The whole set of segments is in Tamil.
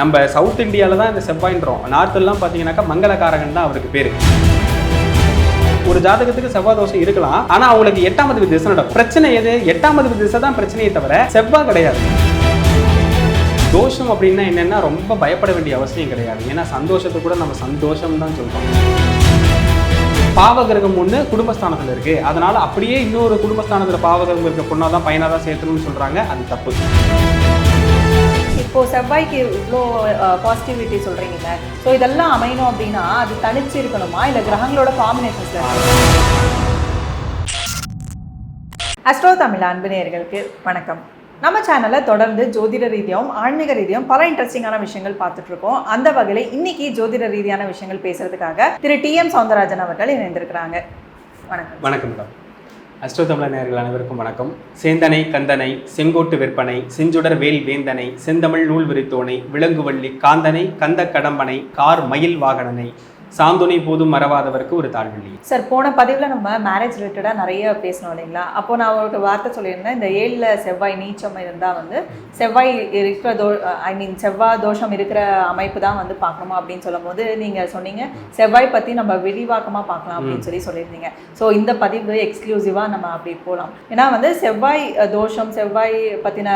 நம்ம சவுத் இந்தியாவில் தான் இந்த செவ்வாயின்றோம் நார்த்துலாம் பார்த்தீங்கன்னாக்கா மங்களகாரகன் தான் அவருக்கு பேர். ஒரு ஜாதகத்துக்கு செவ்வாய் தோஷம் இருக்கலாம். ஆனால் அவங்களுக்கு எட்டாம் அதிபதி திசை நடக்கும். பிரச்சனை எது? எட்டாம் அதிபதி திசை தான் பிரச்சனையே தவிர செவ்வாய் கிடையாது. தோஷம் அப்படின்னா என்னென்னா ரொம்ப பயப்பட வேண்டிய அவசியம் கிடையாது. ஏன்னா சந்தோஷத்தை கூட நம்ம சந்தோஷம் தான் சொல்கிறோம் பாவகிரகம் ஒன்று குடும்பஸ்தானத்தில் இருக்குது அதனால் அப்படியே இன்னொரு குடும்பஸ்தானத்தில் பாவகிரகம் இருக்க பொண்ணாக தான் பையனாக தான் சேர்த்தணும்னு சொல்கிறாங்க அது தப்பு. இப்போ செவ்வாய்க்கு இவ்வளோ பாசிட்டிவிட்டி சொல்றீங்கல்ல ஸோ இதெல்லாம் அமையணும் அப்படின்னா அது தனிச்சு இருக்கணுமா இல்லை கிரகங்களோட காம்பினேஷன்ஸ்ல அஸ்ட்ரோ தமிழ் அன்பு நேயர்களுக்கு வணக்கம். நம்ம சேனலில் தொடர்ந்து ஜோதிட ரீதியாகவும் ஆன்மீக ரீதியாகவும் பல இன்ட்ரெஸ்டிங்கான விஷயங்கள் பார்த்துட்டு இருக்கோம். அந்த வகையில் இன்னைக்கு ஜோதிட ரீதியான விஷயங்கள் பேசுறதுக்காக திரு டி எம் சவுந்தரராஜன் அவர்கள் இணைந்திருக்கிறாங்க. வணக்கம். வணக்கம் மேடம். அஸ்ட்ரோ தமிழர் அனைவருக்கும் வணக்கம். சேந்தனை கந்தனை செங்கோட்டு விற்பனை செஞ்சுடர் வேல் வேந்தனை செந்தமிழ் நூல் விரித்தோனை விலங்குவள்ளி காந்தனை கந்த கடம்பனை கார் மயில் வாகனனை சாந்துணை போதும் மறவாதவருக்கு ஒரு தாழ்வள்ளி சார் போன பதிவில் நம்ம மேரேஜ் ரிலேட்டடாக நிறைய பேசணும் இல்லைங்களா? அப்போ நான் ஒரு வார்த்தை சொல்லியிருந்தேன் இந்த ஏழில் செவ்வாய் நீச்சம் இருந்தால் வந்து செவ்வாய் இருக்கிற தோ ஐ மீன் செவ்வாய் தோஷம் இருக்கிற அமைப்பு தான் வந்து பார்க்கணுமா அப்படின்னு சொல்லும்போது நீங்கள் சொன்னீங்க செவ்வாய் பற்றி நம்ம விரிவாக்கமாக பார்க்கலாம் அப்படின்னு சொல்லி சொல்லியிருந்தீங்க. ஸோ இந்த பதிவு எக்ஸ்க்ளூசிவாக நம்ம அப்படி போகலாம் ஏன்னா வந்து செவ்வாய் தோஷம் செவ்வாய் பற்றின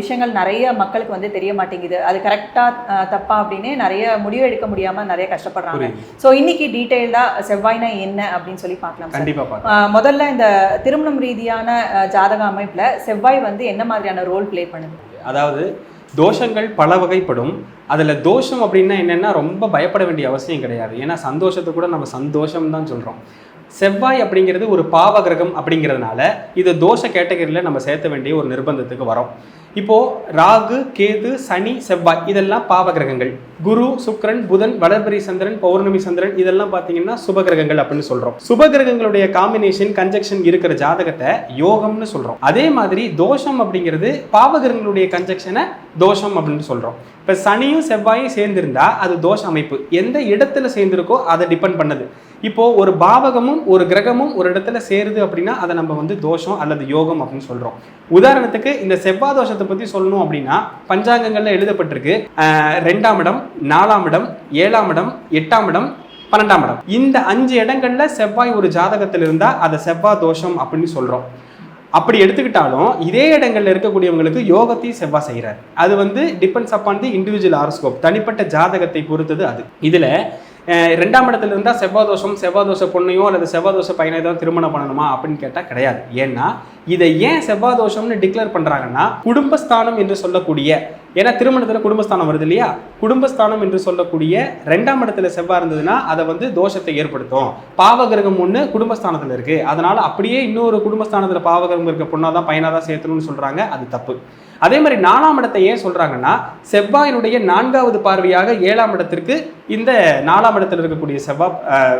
விஷயங்கள் நிறைய மக்களுக்கு வந்து தெரிய மாட்டேங்குது. அது கரெக்டாக தப்பா அப்படின்னு நிறைய முடிவு எடுக்க முடியாமல் நிறைய கஷ்டப்படுறாங்க. ஸோ இன்னைக்கு டீட்டெயில்டாக செவ்வாய்னா என்ன அப்படின்னு சொல்லி பார்க்கலாம் சார் கண்டிப்பா பார்க்கலாம். ஆஹ் முதல்ல இந்த திருமணம் ரீதியான ஜாதக அமைப்புல செவ்வாய் வந்து என்ன மாதிரியான ரோல் ப்ளே பண்ணுது? அதாவது தோஷங்கள் பல வகைப்படும். அதில் தோஷம் அப்படின்னா என்னென்னா ரொம்ப பயப்பட வேண்டிய அவசியம் கிடையாது. ஏன்னா சந்தோஷத்தை கூட நம்ம சந்தோஷம் தான் சொல்கிறோம் செவ்வாய் அப்படிங்கிறது ஒரு பாவ கிரகம் அப்படிங்கிறதுனால இது தோஷ கேட்டகரியில் நம்ம சேர்த்த வேண்டிய ஒரு நிர்பந்தத்துக்கு வரோம். இப்போது ராகு கேது சனி செவ்வாய் இதெல்லாம் பாவ கிரகங்கள் குரு சுக்ரன் புதன் வளர்பரி சந்திரன் பௌர்ணமி சந்திரன் இதெல்லாம் பார்த்தீங்கன்னா சுப கிரகங்கள் அப்படின்னு சொல்கிறோம் சுப கிரகங்களுடைய காம்பினேஷன் கன்ஜெக்ஷன் இருக்கிற ஜாதகத்தை யோகம்னு சொல்கிறோம் அதே மாதிரி தோஷம் அப்படிங்கிறது பாவ கிரகங்களுடைய கன்ஜெக்ஷனை தோஷம் அப்படின்னு சொல்கிறோம் இப்போ சனியும் செவ்வாயும் சேர்ந்திருந்தா அது தோஷ அமைப்பு. எந்த இடத்துல சேர்ந்திருக்கோ அதை டிபெண்ட் பண்ணுது. இப்போ ஒரு பாவகமும் ஒரு கிரகமும் ஒரு இடத்துல சேருது அப்படின்னா அதை நம்ம வந்து தோஷம் அல்லது யோகம் அப்படின்னு சொல்றோம். உதாரணத்துக்கு இந்த செவ்வாய் தோஷத்தை பத்தி சொல்லணும் அப்படின்னா பஞ்சாங்கங்கள்ல எழுதப்பட்டிருக்கு. ரெண்டாம் இடம் நாலாம் இடம் ஏழாம் இடம் எட்டாம் இடம் பன்னெண்டாம் இடம். இந்த அஞ்சு இடங்கள்ல செவ்வாய் ஒரு ஜாதகத்தில் இருந்தா அதை செவ்வாய் தோஷம் அப்படின்னு சொல்றோம். அப்படி எடுத்துக்கிட்டாலும் இதே இடங்கள்ல இருக்கக்கூடியவங்களுக்கு யோகத்தையும் செவ்வாய் செய்கிறார் அது வந்து depends upon the individual horoscope தனிப்பட்ட ஜாதகத்தை பொறுத்தது அது. இதில் ரெண்டாம் இடத்துல இருந்தால் செவ்வாய் தோஷம் செவ்வாய் தோஷ பொண்ணையோ அல்லது செவ்வாய் தோஷ பையனை தான் திருமணம் பண்ணணுமா அப்படின்னு கேட்டால் கிடையாது. ஏன்னா இதை ஏன் செவ்வாய் தோஷம்னு டிக்ளேர் பண்ணுறாங்கன்னா குடும்பஸ்தானம் என்று சொல்லக்கூடிய ஏன்னா திருமணத்தில் குடும்பஸ்தானம் வருது இல்லையா? குடும்பஸ்தானம் என்று சொல்லக்கூடிய ரெண்டாம் இடத்துல செவ்வாய் இருந்ததுன்னா அதை வந்து தோஷத்தை ஏற்படுத்தும். பாவகிரகம் ஒன்று குடும்பஸ்தானத்தில் இருக்கு. அதனால அப்படியே இன்னொரு குடும்பஸ்தானத்தில் பாவகிரகம் இருக்க பொண்ணாதான் தான் பையனாக தான் சேர்த்தணும்னு சொல்றாங்க. அது தப்பு. அதே மாதிரி நாலாம் இடத்தை ஏன் சொல்கிறாங்கன்னா செவ்வாயினுடைய நான்காவது பார்வையாக ஏழாம் இடத்திற்கு இந்த நாலாம் இடத்துல இருக்கக்கூடிய செவ்வாய்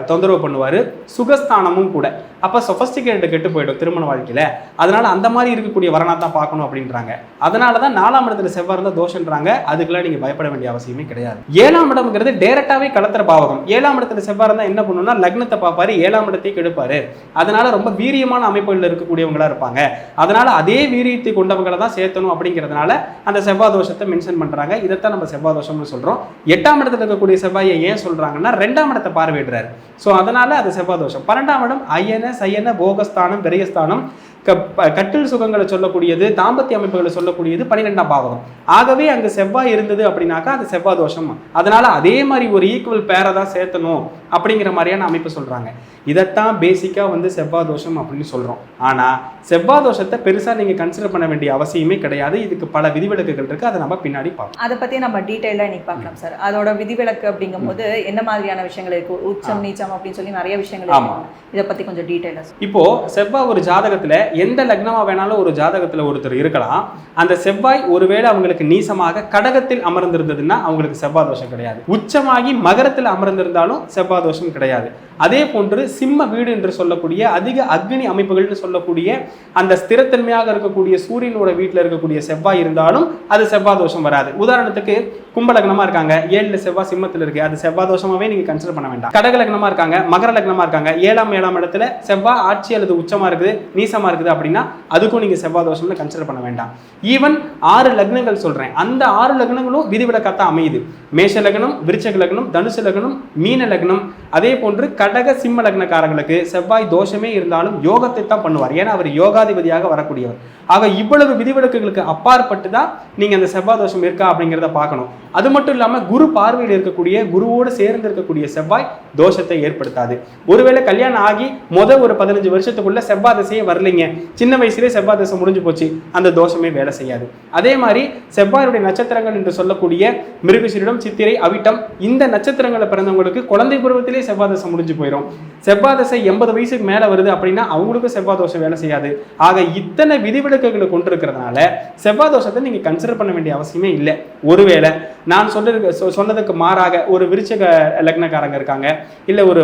தொந்தரவு பண்ணுவார். சுகஸ்தானமும் கூட. அப்போ சொபஸ்டிகேட் கெட்டு போயிடும் திருமண வாழ்க்கையில். அதனால் அந்த மாதிரி இருக்கக்கூடிய வரனா தான் பார்க்கணும் அப்படின்றாங்க. அதனால தான் நாலாம் இடத்துல செவ்வாய் இருந்தால் தோஷன்றாங்க. அதுக்கெல்லாம் நீங்கள் பயப்பட வேண்டிய அவசியமே கிடையாது. ஏழாம் இடம்ங்கிறது டேரக்டாவே கலத்திர பாவகம். ஏழாம் இடத்துல செவ்வாய் இருந்தால் என்ன பண்ணுன்னா லக்னத்தை பார்ப்பாரு ஏழாம் இடத்தையும் கெடுப்பார். அதனால் ரொம்ப வீரியமான அமைப்புகளில் இருக்கக்கூடியவங்களாக இருப்பாங்க. அதனால் அதே வீரியத்தை கொண்டவங்களை தான் சேர்த்தணும் அப்படிங்கிறதுனால அந்த செவ்வாய் தோஷத்தை மென்ஷன் பண்றாங்க. இதைத்தான் நம்ம செவ்வாய் தோஷம்னு சொல்கிறோம் எட்டாம் இடத்துல இருக்கக்கூடிய செவ்வாயை ஏன் சொல்றாங்கன்னா ரெண்டாம் இடத்தை பார்வையிடுறாரு. ஸோ அதனால அது செவ்வாய் தோஷம் பன்னெண்டாம் இடம் ஐயன சயன போகஸ்தானம் பெரியஸ்தானம் க- கட்டில் சுகங்களை சொல்லக்கூடியது தாம்பத்திய அமைப்புகளை சொல்லக்கூடியது பன்னிரெண்டாம் பாவகம். ஆகவே அங்கு செவ்வாய் இருந்தது அப்படின்னாக்கா அது செவ்வாய் தோஷம் அதனால அதே மாதிரி ஒரு ஈக்குவல் பேரை தான் சேர்த்தணும் அப்படிங்கிற மாதிரியான அமைப்பு சொல்றாங்க. இதைத்தான் பேசிக்கா வந்து செவ்வாய் தோஷம் அப்படின்னு சொல்றோம். ஆனா செவ்வாய் தோஷத்தை பெருசா நீங்க கன்சிடர் பண்ண வேண்டிய அவசியமே கிடையாது. இதுக்கு பல விதிவிலக்குகள் இருக்கு. அதை நம்ம பின்னாடி பார்ப்போம். அதை பத்தி நம்ம டீட்டெயிலாக இன்னைக்கு பார்க்கலாம் சார். அதோட விதிவிலக்கு அப்படிங்கும்போது என்ன மாதிரியான விஷயங்கள் இருக்கு? உச்சம் நீச்சம் அப்படின்னு சொல்லி நிறைய விஷயங்கள் ஆமா. இருக்கு இதை பத்தி கொஞ்சம் டீட்டெயிலாக இப்போ செவ்வாய் ஒரு ஜாதகத்துல எந்த லக்னமா வேணாலும் ஒரு ஜாதகத்துல ஒருத்தர் இருக்கலாம். அந்த செவ்வாய் ஒருவேளை அவங்களுக்கு நீசமாக கடகத்தில் அமர்ந்திருந்ததுன்னா அவங்களுக்கு செவ்வாய் தோஷம் கிடையாது. உச்சமாகி மகரத்தில் அமர்ந்திருந்தாலும் செவ்வாய் தோஷம் கிடையாது. அதே போன்று சிம்ம வீடு என்று சொல்லக்கூடிய அதிக அக்னி அமைப்புகள்னு சொல்லக்கூடிய அந்த ஸ்திரத்தன்மையாக இருக்கக்கூடிய சூரியனோட வீட்டில் இருக்கக்கூடிய செவ்வாய் இருந்தாலும் அது செவ்வாய் தோஷம் வராது. உதாரணத்துக்கு கும்பலக்னமா இருக்காங்க. ஏழில் செவ்வாய் சிம்மத்தில் இருக்கு. அது செவ்வாய் தோஷமாவே நீங்க கன்சிடர் பண்ண வேண்டாம். கடகலக்னமாக இருக்காங்க. மகர லக்னமா இருக்காங்க. ஏழாம் ஏழாம் இடத்துல செவ்வாய் ஆட்சி அல்லது உச்சமா இருக்குது நீசமா இருக்குது அப்படின்னா அதுக்கும் நீங்க செவ்வாய் தோஷம்னு கன்சிடர் பண்ண வேண்டாம். ஈவன் ஆறு லக்னங்கள் சொல்றேன். அந்த ஆறு லக்னங்களும் விதிவிலக்காத்தான் அமையுது. மேஷ லக்னம் விருச்சக லக்னம் தனுசு லக்னம் மீன லக்னம். அதே போன்று கடக சிம்ம லக்னக்காரங்களுக்கு செவ்வாய் தோஷமே இருந்தாலும் யோகத்தை தான் பண்ணுவார். ஏன்னா அவர் யோகாதிபதியாக வரக்கூடியவர். ஆக இவ்வளவு விதிவிலக்குகளுக்கு அப்பாற்பட்டு தான் நீங்க அந்த செவ்வாய் தோஷம் இருக்கா அப்படிங்கிறத பார்க்கணும். அது மட்டும் இல்லாமல் குரு பார்வையில் இருக்கக்கூடிய குருவோடு சேர்ந்து இருக்கக்கூடிய செவ்வாய் தோஷத்தை ஏற்படுத்தாது. ஒருவேளை கல்யாணம் ஆகி முதல் ஒரு பதினஞ்சு வருஷத்துக்குள்ள செவ்வாய் தசையே வரலைங்க. சின்ன வயசுலேயே செவ்வாய் தசை முடிஞ்சு போச்சு. அந்த தோஷமே வேலை செய்யாது. அதே மாதிரி செவ்வாயுடைய நட்சத்திரங்கள் என்று சொல்லக்கூடிய மிருகசீரிடம் சித்திரை அவிட்டம் இந்த நட்சத்திரங்களை பிறந்தவங்களுக்கு குழந்தை பருவத்திலே செவ்வாய் தசை முடிஞ்சு போயிடும் செவ்வாய் தசை எண்பது வயசுக்கு மேலே வருது அப்படின்னா அவங்களுக்கும் செவ்வாய் தோஷம் வேலை செய்யாது. ஆக இத்தனை விதிவிலக்குகளை கொண்டிருக்கிறதுனால செவ்வாய் தோஷத்தை நீங்கள் கன்சிடர் பண்ண வேண்டிய அவசியமே இல்லை. ஒருவேளை நான் சொல்றது சொ- சொன்னதுக்கு மாறாக ஒரு விருச்சக லக்னக்காரங்க இருக்காங்க. இல்லை ஒரு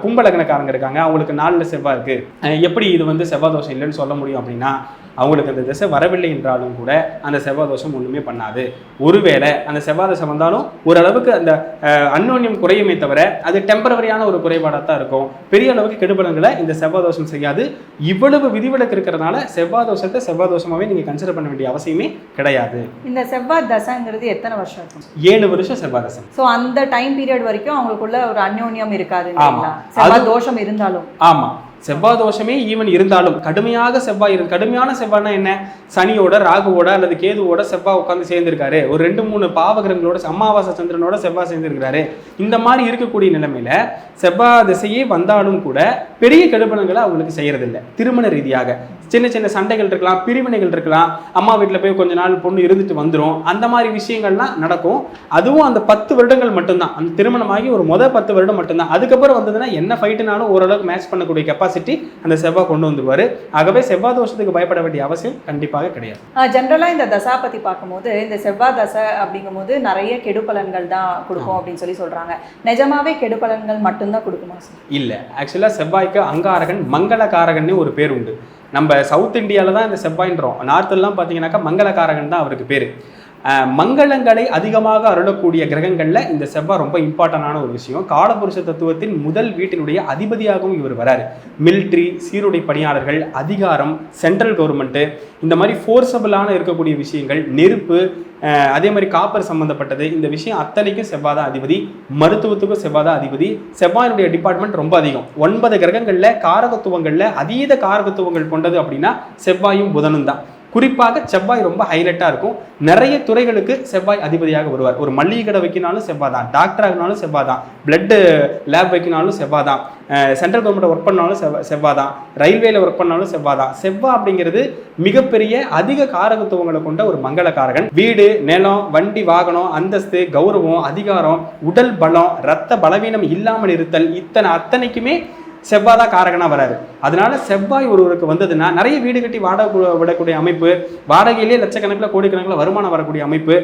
கும்ப லக்னக்காரங்க இருக்காங்க. அவங்களுக்கு நாலுல செவ்வாய் இருக்குது எப்படி இது வந்து செவ்வாய் தோஷம் இல்லைன்னு சொல்ல முடியும் அப்படின்னா அவங்களுக்கு அந்த திசை வரவில்லை என்றாலும் கூட அந்த செவ்வாய் தோஷம் ஒண்ணுமே பண்ணாது. ஒருவேளை அந்த செவ்வாய் தோஷம் வந்தாலும் ஓரளவுக்கு அந்த அஹ், அந்யோன்யம் குறையுமே தவிர அது டெம்பரவரியான ஒரு குறைபாடாக தான் இருக்கும். பெரிய அளவுக்கு கெடுபலன்களை இந்த செவ்வாய் தோஷம் செய்யாது. இவ்வளவு விதிவிலக்கு இருக்கிறதுனால செவ்வாய் தோஷத்தை செவ்வாய் தோஷமாவே நீங்க கன்சிடர் பண்ண வேண்டிய அவசியமே கிடையாது. இந்த செவ்வாய் தசைங்கிறது எத்தனை வருஷம் இருக்கும்? ஏழு வருஷம் செவ்வாய் தசம் ஸோ அந்த டைம் பீரியட் வரைக்கும் அவங்களுக்குள்ள ஒரு அந்யோன்யம் இருக்காது ஆமா. இல்லைங்களா? செவ்வாய் தோஷம் இருந்தாலும். ஆமா. செவ்வாய் தோஷமே ஈவன் இருந்தாலும் கடுமையாக செவ்வாய் இரு கடுமையான செவ்வாய்னா என்ன? சனியோட ராகுவோட அல்லது கேதுவோட செவ்வாய் உட்காந்து சேர்ந்திருக்காரு. ஒரு ரெண்டு மூணு பாவகிரங்களோட அமாவாசை சந்திரனோட செவ்வாய் சேர்ந்திருக்கிறாரு. இந்த மாதிரி இருக்கக்கூடிய நிலைமையில செவ்வாய் திசையே வந்தாலும் கூட பெரிய கெடுபலங்களை அவங்களுக்கு செய்யறதில்லை. திருமண ரீதியாக. சின்ன சின்ன சண்டைகள் இருக்கலாம் பிரிவினைகள் இருக்கலாம். அம்மா வீட்டில் போய் கொஞ்ச நாள் பொண்ணு இருந்துட்டு வந்துடும் அந்த மாதிரி விஷயங்கள்லாம் நடக்கும். அதுவும் அந்த பத்து வருடங்கள் மட்டும்தான். அந்த திருமணமாகி ஒரு முதல் பத்து வருடம் மட்டும்தான். அதுக்கப்புறம் வந்ததுன்னா என்ன ஃபைட்டுனாலும் ஓரளவுக்கு மேட்ச் பண்ணக்கூடிய கெப்பாசிட்டி அந்த செவ்வாய் கொண்டு வந்துருவாரு. ஆகவே செவ்வாய் தோஷத்துக்கு பயப்பட வேண்டிய அவசியம் கண்டிப்பாக கிடையாது. ஜென்ரலாக இந்த தசா பத்தி பார்க்கும்போது இந்த செவ்வாய் தசை அப்படிங்கும்போது நிறைய கெடுபலன்கள் தான் கொடுக்கும் அப்படின்னு சொல்லி சொல்றாங்க. நிஜமாவே கெடுபலன்கள் மட்டும்தான் கொடுக்குமா இல்லை. ஆக்சுவலாக செவ்வாய்க்கு அங்காரகன் மங்களகாரகன்னு ஒரு பேர் உண்டு. நம்ம சவுத் இந்தியாவில் தான் இந்த செவ்வாயின்றோம். நார்த்தெல்லாம் பார்த்தீங்கன்னாக்கா மங்களகாரகன் தான் அவருக்கு பேர். மங்களங்களை அதிகமாக அருளக்கூடிய கிரகங்களில் இந்த செவ்வாய் ரொம்ப இம்பார்ட்டண்டான ஒரு விஷயம். காலபுருஷ தத்துவத்தின் முதல் வீட்டினுடைய அதிபதியாகவும் இவர் வராரு. மிலிட்ரி சீருடை பணியாளர்கள் அதிகாரம் சென்ட்ரல் கவர்மெண்ட்டு இந்த மாதிரி ஃபோர்ஸபிளான இருக்கக்கூடிய விஷயங்கள் நெருப்பு அதே மாதிரி காப்பர் சம்மந்தப்பட்டது இந்த விஷயம் அத்தனைக்கும் செவ்வாய் அதிபதி. மருத்துவத்துக்கும் செவ்வாய் அதிபதி. செவ்வாயினுடைய டிபார்ட்மெண்ட் ரொம்ப அதிகம். ஒன்பது கிரகங்களில் காரகத்துவங்களில் அதீத காரகத்துவங்கள் கொண்டது அப்படின்னா செவ்வாயும் புதனும் தான். குறிப்பாக செவ்வாய் ரொம்ப ஹைலைட்டாக இருக்கும். நிறைய துறைகளுக்கு செவ்வாய் அதிபதியாக வருவார். ஒரு மளிகை கடை வைக்கினாலும் செவ்வாய் தான். டாக்டர் ஆகினாலும் செவ்வாய் தான். பிளட்டு லேப் வைக்கினாலும் செவ்வாய் தான். சென்ட்ரல் கவர்மெண்ட் ஒர்க் பண்ணாலும் செவ்வாய் செவ்வாய் தான். ரயில்வேல ஒர்க் பண்ணாலும் செவ்வாய் தான். செவ்வாய் அப்படிங்கிறது மிகப்பெரிய அதிக காரகத்துவங்களை கொண்ட ஒரு மங்களகாரகன். வீடு நிலம் வண்டி வாகனம் அந்தஸ்து கௌரவம் அதிகாரம் உடல் பலம் ரத்த பலவீனம் இல்லாமல் இருத்தல் இத்தனை அத்தனைக்குமே செவ்வாய் தான் காரகனாக வராரு. அதனால செவ்வாய் ஒருவருக்கு வந்ததுன்னா நிறைய வீடு கட்டி வாடகை விடக்கூடிய அமைப்பு வாடகையிலே லட்சக்கணக்கில் கோடிக்கணக்கில் வருமானம் வரக்கூடிய அமைப்பு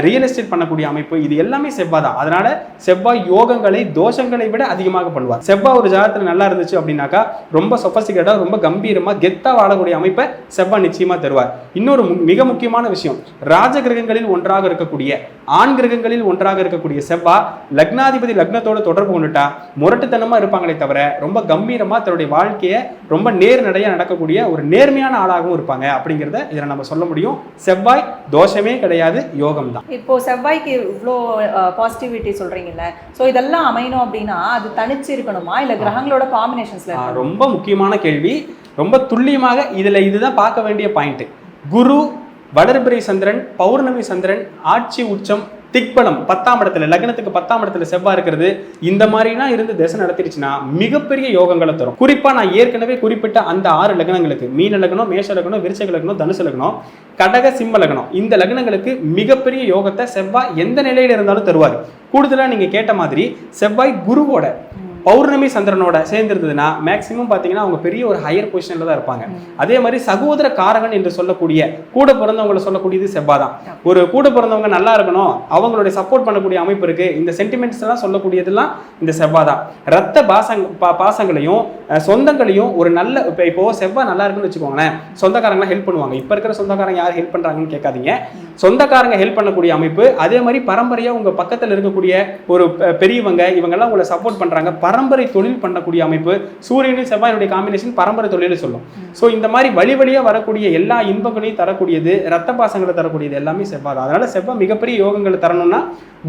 ரியல் எஸ்டேட் பண்ணக்கூடிய அமைப்பு இது எல்லாமே செவ்வாய் தான். அதனால செவ்வாய் யோகங்களை தோஷங்களை விட அதிகமாக பண்ணுவார். செவ்வாய் ஒரு ஜாதகத்தில் நல்லா இருந்துச்சு அப்படின்னாக்கா ரொம்ப சொபஸ்டிகேட்டாக ரொம்ப கம்பீரமாக கெத்தாக வாழக்கூடிய அமைப்பை செவ்வாய் நிச்சயமாக தருவார். இன்னொரு மு- மிக முக்கியமான விஷயம் ராஜ கிரகங்களில் ஒன்றாக இருக்கக்கூடிய ஆண் கிரகங்களில் ஒன்றாக இருக்கக்கூடிய செவ்வாய் லக்னாதிபதி லக்னத்தோட தொடர்பு கொண்டுட்டா முரட்டுத்தனமாக இருப்பாங்களே தவிர ரொம்ப கம்பீரமாக தன்னுடைய வாழ்க்கையை ரொம்ப நேர்நடையா நடக்கக்கூடிய ஒரு நேர்மையான ஆளாகவும் இருப்பாங்க. அப்படிங்கிறத இதில் நம்ம சொல்ல முடியும். செவ்வாய் தோஷமே கிடையாது யோகம் தான். இப்போ செவ்வாய்க்கு இவ்வளோ பாசிட்டிவிட்டி சொல்றீங்கல்ல. ஸோ இதெல்லாம் அமையணும் அப்படின்னா அது தனிச்சு இருக்கணுமா? இல்ல கிரகங்களோட காம்பினேஷன்ஸ்ல ரொம்ப முக்கியமான கேள்வி. ரொம்ப துல்லியமாக இதுல இதுதான் பார்க்க வேண்டிய பாயிண்ட் குரு வளர்பிறை சந்திரன் பௌர்ணமி சந்திரன் ஆட்சி உச்சம் திக்பலம் பத்தாம் இடத்துல லக்னத்துக்கு பத்தாம் இடத்துல செவ்வாய் இருக்கிறது இந்த மாதிரிலாம் இருந்து திசை நடத்திடுச்சுன்னா மிகப்பெரிய யோகங்களை தரும். குறிப்பா நான் ஏற்கனவே குறிப்பிட்ட அந்த ஆறு லக்னங்களுக்கு மீன லக்னம் மேஷ லக்னம் விருச்சக லக்னம் தனுசு லக்னம் கடக சிம்ம லக்னம் இந்த லக்னங்களுக்கு மிகப்பெரிய யோகத்தை செவ்வாய் எந்த நிலையில இருந்தாலும் தருவார். கூடுதலா நீங்க கேட்ட மாதிரி செவ்வாய் குருவோட பௌர்ணமி சந்திரனோட சேர்ந்திருந்ததுன்னா மேக்சிமம் பார்த்தீங்கன்னா அவங்க பெரிய ஒரு ஹையர் பொசிஷன்ல தான் இருப்பாங்க. அதே மாதிரி சகோதர காரகன் என்று சொல்லக்கூடிய கூட பிறந்தவங்களை சொல்லக்கூடியது செவ்வாய் தான். ஒரு கூட பிறந்தவங்க நல்லா இருக்கணும் அவங்களுடைய சப்போர்ட் பண்ணக்கூடிய அமைப்பு இருக்கு. இந்த சென்டிமெண்ட்ஸ் எல்லாம் சொல்லக்கூடியதெல்லாம் இந்த செவ்வாய் தான். ரத்த பாசங் பா- பாசங்களையும் சொந்தங்களையும் ஒரு நல்ல இப்போ இப்போ செவ்வாய் நல்லா இருக்குன்னு வச்சுக்கோங்களேன் சொந்தக்காரங்களாம் ஹெல்ப் பண்ணுவாங்க. இப்போ இருக்கிற சொந்தக்காரங்க யார் ஹெல்ப் பண்றாங்கன்னு கேட்காதீங்க. சொந்தக்காரங்க ஹெல்ப் பண்ணக்கூடிய அமைப்பு அதே மாதிரி பரம்பரையா உங்க பக்கத்துல இருக்கக்கூடிய ஒரு பெரியவங்க இவங்கெல்லாம் உங்களை சப்போர்ட் பண்றாங்க. பரம்பரை தொழில் பண்ணக்கூடிய அமைப்பு சூரியனும் செவ்வாயினுடைய காம்பினேஷன் பரம்பரை தொழில் சொல்லும். ஸோ இந்த மாதிரி வழி வழியா வரக்கூடிய எல்லா இன்பங்களையும் தரக்கூடியது ரத்த பாசங்களை தரக்கூடியது எல்லாமே செவ்வாய் தான். அதனால செவ்வாய் மிகப்பெரிய யோகங்களை தரணும்னா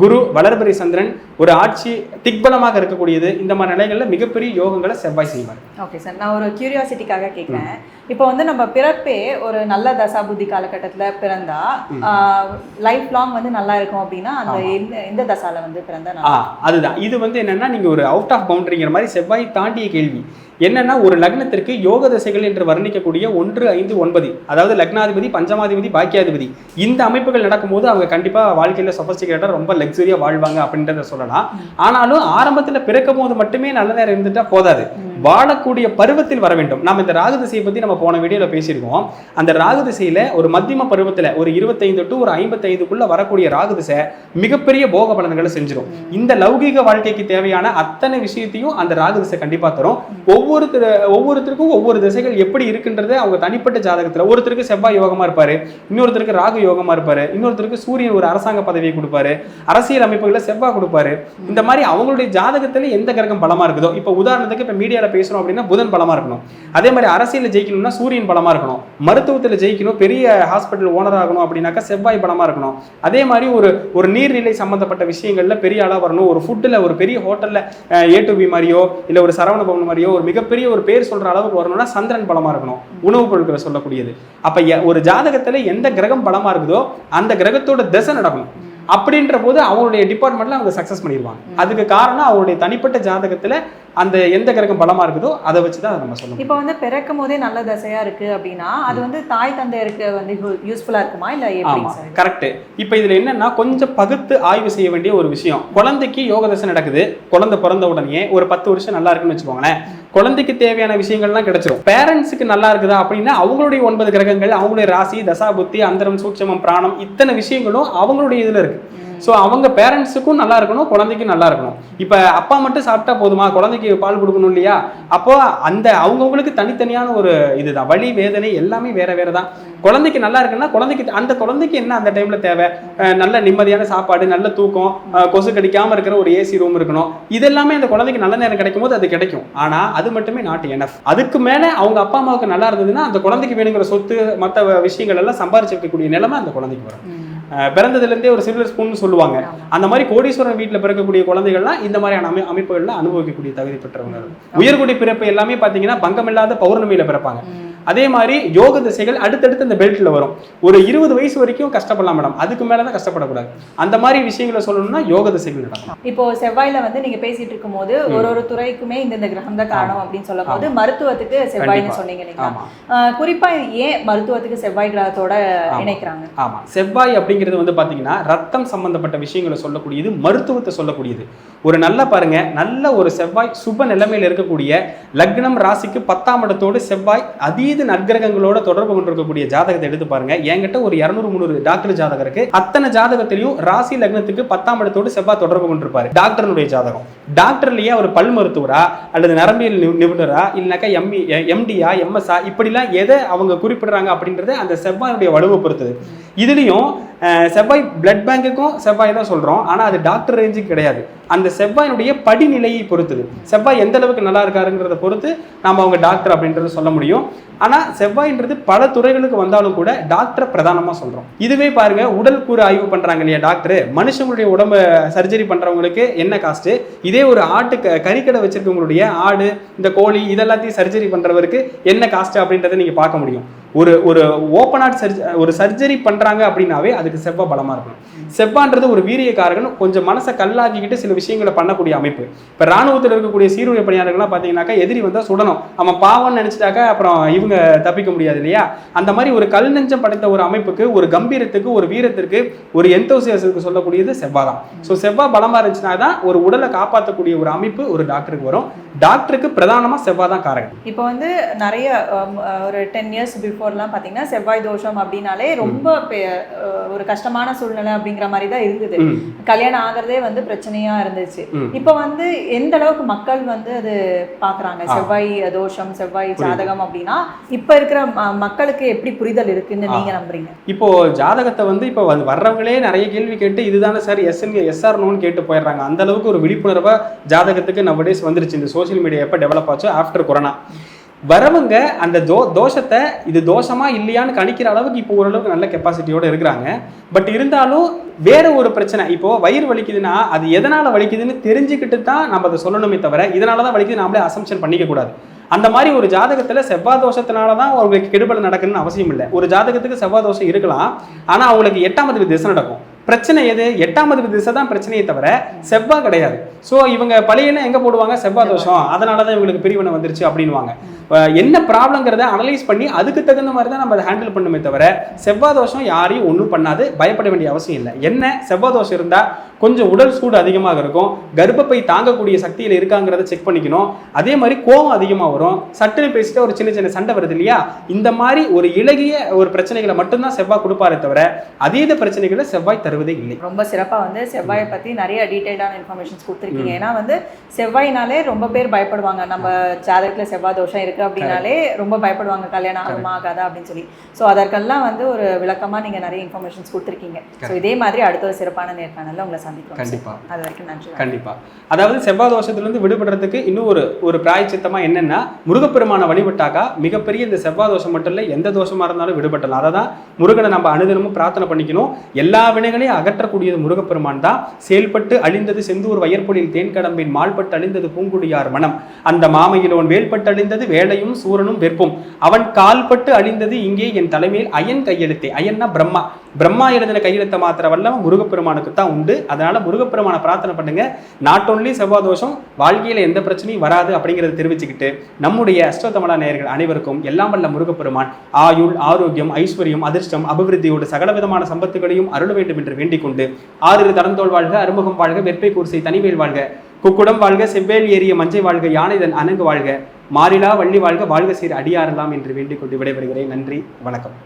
குரு வளர்பிறை சந்திரன் ஒரு ஆட்சி திக்பலமாக இருக்கக்கூடியது இந்த மாதிரி நிலைகள்ல மிகப்பெரிய யோகங்களை செவ்வாய் செய்வார். ஓகே சார் நான் ஒரு கியூரியாசிட்டிக்காக கேட்குறேன் இப்போ வந்து நம்ம பிறப்பே ஒரு நல்ல தசாபுத்தி காலகட்டத்துல பிறந்தா லைஃப் லாங் வந்து நல்லா இருக்கும் அப்படின்னா அந்த எந்த தசால வந்து பிறந்தா அதுதான். இது வந்து என்னன்னா நீங்க ஒரு அவுட் ஆஃப் கவுண்டரிங்கிற மாதிரி செவ்வாய் தாண்டிய கேள்வி. என்னன்னா ஒரு லக்னத்திற்கு யோக தசைகள் என்று வர்ணிக்கக்கூடிய ஒன்று ஐந்து ஒன்பது. அதாவது லக்னாதிபதி பஞ்சமாதிபதி பாக்கியாதிபதி. இந்த அமைப்புகள் நடக்கும்போது அவங்க கண்டிப்பா வாழ்க்கையில சொபஸ்டிகேட்டர் ரொம்ப லக்ஸரியா வாழ்வாங்க அப்படின்றத சொல்லலாம். ஆனாலும் ஆரம்பத்துல பிறக்கும் போது மட்டுமே நல்ல நேரம் இருந்துட்டா போதாது. வாழக்கூடிய பருவத்தில் வர வேண்டும். நம்ம இந்த ராகு திசையை பத்தி நம்ம போன வீடியோல பேசியிருக்கோம். அந்த ராகு திசையில ஒரு மத்தியம பருவத்துல ஒரு இருபத்தைந்து டு ஒரு ஐம்பத்தைந்துக்குள்ள வரக்கூடிய ராகு திசை மிகப்பெரிய போக பலன்களை செஞ்சிடும் இந்த லௌகீக வாழ்க்கைக்கு தேவையான அத்தனை விஷயத்தையும் அந்த ராகு திசை கண்டிப்பா தரும். ஒவ்வொருத்தர் ஒவ்வொருத்தருக்கும் ஒவ்வொரு திசைகள் எப்படி இருக்குன்றது அவங்க தனிப்பட்ட ஜாதகத்துல ஒருத்தருக்கு செவ்வாய் யோகமா இருப்பாரு இன்னொருத்தருக்கு ராகு யோகமா இருப்பாரு இன்னொருத்தருக்கு சூரியன் ஒரு அரசாங்க பதவியை கொடுப்பாரு அரசியல் அமைப்புகளை செவ்வாய் கொடுப்பாரு. இந்த மாதிரி அவங்களுடைய ஜாதகத்துல எந்த கிரகம் பலமா இருக்குதோ இப்போ உதாரணத்துக்கு இப்போ மீடியால அப்படின்னா புதன் பலமா இருக்கணும். அதே மாதிரி அரசியலில் ஜெயிக்கணும்னா சூரியன் பலமா இருக்கணும். மருத்துவத்தில் ஜெயிக்கணும் பெரிய ஹாஸ்பிட்டல் ஓனர் ஆகணும் அப்படின்னாக்கா செவ்வாய் பலமா இருக்கணும். அதே மாதிரி ஒரு ஒரு நீர்நிலை சம்மந்தப்பட்ட விஷயங்கள்ல பெரிய ஆளாக வரணும். ஒரு ஃபுட்டில் ஒரு பெரிய ஹோட்டல்ல ஏ டு பி மாதிரியோ இல்லை ஒரு சரவண பவன் மாதிரியோ ஒரு மிகப்பெரிய ஒரு பேர் சொல்ற அளவுக்கு வரணும்னா சந்திரன் பலமா இருக்கணும். உணவுப் பொருட்களை சொல்லக்கூடியது. அப்போ ஒரு ஜாதகத்துல எந்த கிரகம் பலமா இருக்குதோ அந்த கிரகத்தோட திசை நடக்கணும் அப்படின்ற போது அவங்களுடைய டிபார்ட்மெண்ட்ல அவங்க சக்சஸ் பண்ணிடுவாங்க. அதுக்கு காரணம் அவங்களுடைய தனிப்பட்ட ஜாதகத்துல அந்த எந்த கிரகம் பலமா இருக்குதோ அதை வச்சு தான் நம்ம சொல்லணும் இப்போ வந்து பிறக்கும் போதே நல்ல தசையா இருக்கு அப்படின்னா அது வந்து தாய் தந்தையருக்கு வந்து யூஸ்ஃபுல்லா இருக்குமா? இல்ல எப்படி ஆமா சார்? கரெக்ட் இப்போ இதுல என்னன்னா கொஞ்சம் பகுத்து ஆய்வு செய்ய வேண்டிய ஒரு விஷயம். குழந்தைக்கு யோக தசை நடக்குது குழந்தை பிறந்த உடனே ஒரு பத்து வருஷம் நல்லா இருக்குன்னு வச்சுக்கோங்களேன். குழந்தைக்கு தேவையான விஷயங்கள்லாம் கிடைச்சிரும். பேரண்ட்ஸுக்கு நல்லா இருக்குதா அப்படின்னா அவங்களுடைய ஒன்பது கிரகங்கள் அவங்களுடைய ராசி தசா புத்தி அந்தரம் சூட்சமம் பிராணம் இத்தனை விஷயங்களும் அவங்களுடைய இதுல இருக்கு. ஸோ அவங்க பேரண்ட்ஸுக்கும் நல்லா இருக்கணும் குழந்தைக்கும் நல்லா இருக்கணும். இப்போ அப்பா மட்டும் சாப்பிட்டா போதுமா? குழந்தைக்கு பால் கொடுக்கணும் இல்லையா? அப்போ அந்த அவங்கவுங்களுக்கு தனித்தனியான ஒரு இதுதான். வலி வேதனை எல்லாமே வேற வேற தான் குழந்தைக்கு நல்லா இருக்குன்னா குழந்தைக்கு அந்த குழந்தைக்கு என்ன அந்த டைம்ல தேவை? நல்ல நிம்மதியான சாப்பாடு நல்ல தூக்கம் கொசு கடிக்காம இருக்கிற ஒரு ஏசி ரூம் இருக்கணும். இதெல்லாமே அந்த குழந்தைக்கு நல்ல நேரம் கிடைக்கும் போது அது கிடைக்கும். ஆனா அது மட்டுமே நாட் எனஃப் அதுக்கு மேல அவங்க அப்பா அம்மாவுக்கு நல்லா இருந்ததுன்னா அந்த குழந்தைக்கு வேணுங்கிற சொத்து மற்ற விஷயங்கள் எல்லாம் சம்பாரிச்சிருக்கக்கூடிய நிலைமை அந்த குழந்தைக்கு வரும். பிறந்ததுலேருந்தே பிறந்ததுல இருந்தே ஒரு சில்வர் ஸ்பூன் சொல்லுவாங்க. அந்த மாதிரி கோடீஸ்வரன் வீட்டில் பிறக்கக்கூடிய குழந்தைகள்லாம் இந்த மாதிரியான அமை அமைப்புகள்லாம் அனுபவிக்கக்கூடிய தகுதி பெற்றவங்க. உயர்குடி பிறப்பு எல்லாமே பார்த்தீங்கன்னா பங்கமில்லாத பௌர்ணமியில பிறப்பாங்க. அதே மாதிரி யோக திசைகள் அடுத்தடுத்து இந்த பெல்ட்ல வரும். ஒரு இருபது வயசு வரைக்கும் கஷ்டப்படலாம் மேடம் அதுக்கு மேல தான் கஷ்டப்படக்கூடாது. அந்த மாதிரி விஷயங்களை சொல்லணும்னா யோக திசைகள் நடக்கும். இப்போ செவ்வாயில வந்து நீங்க பேசிட்டு இருக்கும்போது ஒரு ஒரு துறைக்குமே இந்த இந்த கிரகம் தான் காரணம் அப்படின்னு சொல்லும் போது மருத்துவத்துக்கு செவ்வாய்னு கண்டிப்பா. சொன்னீங்க இல்லைங்களா? குறிப்பா ஏன் மருத்துவத்துக்கு செவ்வாய் கிரகத்தோட இணைக்கிறாங்க? ஆமா. செவ்வாய் அப்படிங்கிறது வந்து பாத்தீங்கன்னா ரத்தம் சம்பந்தப்பட்ட விஷயங்களை சொல்லக்கூடியது மருத்துவத்தை சொல்லக்கூடியது. ஒரு நல்ல பாருங்க நல்ல ஒரு செவ்வாய் சுப நிலைமையில் இருக்கக்கூடிய லக்னம் ராசிக்கு பத்தாம் இடத்தோடு செவ்வாய் அதீத நற்கிரகங்களோட தொடர்பு கொண்டிருக்கக்கூடிய ஜாதகத்தை எடுத்து பாருங்க. என்கிட்ட ஒரு இரநூறு முந்நூறு டாக்டர் ஜாதகம் இருக்கு. அத்தனை ஜாதகத்திலையும் ராசி லக்னத்துக்கு பத்தாம் இடத்தோடு செவ்வாய் தொடர்பு கொண்டிருப்பாரு. டாக்டர்னுடைய ஜாதகம். டாக்டர்லயே அவர் பல் மருத்துவரா அல்லது நரம்பியல் நிபுணரா இல்லைனாக்கா எம்இ எம்டியா எம்எஸ்ஆ இப்படிலாம் எதை அவங்க குறிப்பிடுறாங்க அப்படின்றது அந்த செவ்வாயினுடைய வலுவை பொறுத்தது. இதுலேயும் செவ்வாய் பிளட் பேங்குக்கும் செவ்வாய் தான் சொல்கிறோம் ஆனால் அது டாக்டர் ரேஞ்சுக்கு கிடையாது. அந்த செவ்வாயினுடைய படிநிலையை பொறுத்தது. செவ்வாய் எந்த அளவுக்கு நல்லா இருக்காருங்கிறத பொறுத்து நம்ம அவங்க டாக்டர் அப்படின்றத சொல்ல முடியும். ஆனால் செவ்வாயின்றது பல துறைகளுக்கு வந்தாலும் கூட டாக்டரை பிரதானமாக சொல்கிறோம் இதுவே பாருங்க உடல் கூறு ஆய்வு பண்ணுறாங்க இல்லையா டாக்டர் மனுஷங்களுடைய உடம்பு சர்ஜரி பண்ணுறவங்களுக்கு என்ன காஸ்ட்டு இதே ஒரு ஆட்டு க- கறிக்கடை வச்சிருக்கவங்களுடைய ஆடு இந்த கோழி இதெல்லாத்தையும் சர்ஜரி பண்ணுறவருக்கு என்ன காஸ்ட்டு அப்படின்றத நீங்கள் பார்க்க முடியும். ஒரு ஒரு ஓப்பன் ஹார்ட் சர்ஜ ஒரு சர்ஜரி பண்ணுறாங்க அப்படின்னாவே அதுக்கு செவ்வாய் பலமாக இருக்கணும். செவ்வான்றது ஒரு வீரியக்காரகன் கொஞ்சம் மனசை கல்லாக்கிக்கிட்டு சில விஷயங்களை பண்ணக்கூடிய அமைப்பு. இப்போ ராணுவத்தில் இருக்கக்கூடிய சீருடை பணியாளர்கள்லாம் பார்த்தீங்கன்னாக்கா எதிரி வந்தால் சுடணும். அவன் பாவம்னு நினச்சிட்டாக்கா அப்புறம் இவங்க தப்பிக்க முடியாது இல்லையா? அந்த மாதிரி ஒரு கல் நெஞ்சம் படைத்த ஒரு அமைப்புக்கு ஒரு கம்பீரத்துக்கு ஒரு வீரத்திற்கு ஒரு எந்தோசியஸுக்கு சொல்லக்கூடியது செவ்வாய் தான். ஸோ செவ்வாய் பலமாக இருந்துச்சுன்னா தான் ஒரு உடலை காப்பாற்றக்கூடிய ஒரு அமைப்பு ஒரு டாக்டருக்கு வரும். டாக்டருக்கு பிரதானமாக செவ்வாய் தான் காரகம் இப்போ வந்து நிறைய ஒரு டென் இயர்ஸ் பிஃபோர்லாம் பார்த்தீங்கன்னா செவ்வாய் தோஷம் அப்படின்னாலே ரொம்ப ஒரு கஷ்டமான சூழ்நிலை அப்படிங்கிற மாதிரி தான் இருந்தது. கல்யாணம் ஆகிறதே வந்து பிரச்சனையா இருந்துச்சு. இப்போ வந்து எந்த அளவுக்கு மக்கள் வந்து அது பாக்குறாங்க ஆ. செவ்வாய் தோஷம் செவ்வாய். ஜாதகம் அப்படின்னா இப்ப இருக்கிற மக்களுக்கு எப்படி புரிதல் இருக்குன்னு. நீங்க நம்புறீங்க இப்போ ஜாதகத்தை வந்து இப்போ வர்றவங்களே நிறைய கேள்வி கேட்டு இதுதானே சார் எஸ்என் எஸ்ஆர் நோன்னு கேட்டு போயிடுறாங்க அந்த அளவுக்கு ஒரு விழிப்புணர்வா ஜாதகத்துக்கு நவடேஸ் வந்துருச்சு இந்த சோஷியல் மீடியா எப்போ டெவலப் ஆச்சோ ஆஃப்டர் கொரோனா வரவங்க அந்த தோ தோஷத்தை இது தோஷமா இல்லையான்னு கணிக்கிற அளவுக்கு இப்போ ஓரளவுக்கு நல்ல கெப்பாசிட்டியோட இருக்கிறாங்க. பட் இருந்தாலும் வேற ஒரு பிரச்சனை. இப்போ வயிறு வலிக்குதுன்னா அது எதனால வலிக்குதுன்னு தெரிஞ்சுக்கிட்டு தான் நம்ம அதை சொல்லணுமே தவிர இதனால தான் வலிக்குது நாமளே அசம்ஷன் பண்ணிக்க கூடாது. அந்த மாதிரி ஒரு ஜாதகத்துல செவ்வாய் தோஷத்தினால தான் அவங்களுக்கு கெடுபல் நடக்குன்னு அவசியம் இல்லை. ஒரு ஜாதகத்துக்கு செவ்வாய் தோஷம் இருக்கலாம். ஆனா அவங்களுக்கு எட்டாம் அதிபதி திசை நடக்கும். பிரச்சனை எது? எட்டாம் அதிபதி திசை தான் பிரச்சனையே தவிர செவ்வாய் கிடையாது. ஸோ இவங்க பழையன எங்க போடுவாங்க? செவ்வாய் தோஷம். அதனால தான் இவங்களுக்கு பிரிவினை வந்துருச்சு அப்படின்வாங்க என்ன ப்ராப்ளங்கிறத அனலைஸ் பண்ணி அதுக்கு தகுந்த மாதிரி தான் நம்ம அதை ஹேண்டில் பண்ணுமே தவிர செவ்வாய் தோஷம் யாரையும் ஒன்றும் பண்ணாது. பயப்பட வேண்டிய அவசியம் இல்லை. என்ன? செவ்வாய் தோஷம் இருந்தால் கொஞ்சம் உடல் சூடு அதிகமாக இருக்கும். கர்ப்பப்பை தாங்கக்கூடிய சக்தியில் இருக்காங்கிறத செக் பண்ணிக்கணும். அதே மாதிரி கோவம் அதிகமாக வரும். சட்டுன்னு பேசிட்டு ஒரு சின்ன சின்ன சண்டை வருது இல்லையா? இந்த மாதிரி ஒரு இலகிய ஒரு பிரச்சனைகளை மட்டும்தான் செவ்வாய் கொடுப்பாரே தவிர அதீத பிரச்சனைகளை செவ்வாய் தருவதே இல்லை. ரொம்ப சிறப்பா வந்து செவ்வாயை பத்தி நிறைய டீடைல்டான இன்ஃபர்மேஷன்ஸ் கொடுத்துருக்கீங்க. ஏன்னா வந்து செவ்வாய்னாலே ரொம்ப பேர் பயப்படுவாங்க. நம்ம ஜாதகத்துல செவ்வாய் தோஷம் இருக்கு அப்படின்னாலே ரொம்ப பயப்படுவாங்க. கல்யாணம் ஆகுமா ஆகாதா அப்படின்னு சொல்லி. ஸோ அதற்கெல்லாம் வந்து ஒரு விளக்கமா நீங்க நிறைய இன்ஃபர்மேஷன்ஸ் கொடுத்துருக்கீங்க. ஸோ இதே மாதிரி அடுத்த ஒரு சிறப்பான நேர்காணல்ல உங்களை சந்திக்கிறோம் கண்டிப்பா. அது வரைக்கும் நன்றி கண்டிப்பா. அதாவது செவ்வாய் தோஷத்திலிருந்து விடுபடுறதுக்கு இன்னும் ஒரு ஒரு பிராயச்சித்தமா என்னன்னா முருகப்பெருமானை வழிபட்டாக்கா மிகப்பெரிய இந்த செவ்வாய் தோஷம் மட்டும் இல்லை எந்த தோஷமா இருந்தாலும் விடுபட்டலாம் அதை தான் முருகனை நம்ம அனுதினமும் பிரார்த்தனை பண்ணிக்கணும். எல்லா வினைகளையும் அகற்றக்கூடியது முருகப்பெருமான் தான். செயல்பட்டு அழிந்தது செந்தூர் வயற்பொழில் தேன்கடம்பின் மால்பட்டு அழிந்தது பூங்குடியார் மனம். அந்த மாமையிலோன் வேல்பட்டு அழிந்தது வேலையும் சூரனும் வெற்பும். அவன் கால்பட்டு அழிந்தது இங்கே என் தலைமையில் அயன் கையெழுத்தே. அயன்னா பிரம்மா. பிரம்மா எழுதின கையெழுத்தை மாத்திர வல்லவன் முருகப்பெருமானுக்கு தான் உண்டு. அதனால முருகப்பெருமானை பிரார்த்தனை பண்ணுங்க. நாட் ஒன்லி செவ்வாய் தோஷம் வாழ்க்கையில எந்த பிரச்சனையும் வராது அப்படிங்கறத தெரிவிச்சுக்கிட்டு நம்முடைய அஷ்டதமலா நேயர்கள் அனைவருக்கும் எல்லாம் வல்ல முருகப்பெருமான் ஆயுள் ஆரோக்கியம் ஐஸ்வர்யம் அதிர்ஷ்டம் அபிவிருத்தியோடு சகலவிதமான சம்பத்துகளையும் அருள வேண்டும் என்று வேண்டிக் கொண்டு ஆறு தரந்தோல் வாழ்க அறுமுகம் வாழ்க வெற்பை கூர்சை தனிவேல் வாழ்க குக்குடம் வாழ்க செவ்வேல் ஏறிய மஞ்சை வாழ்க யானைதன் அணங்கு வாழ்க மாறிலா வள்ளி வாழ்க வாழ்க சீர் அடியாரலாம் என்று வேண்டிக் கொண்டு விடைபெறுகிறேன். நன்றி வணக்கம்.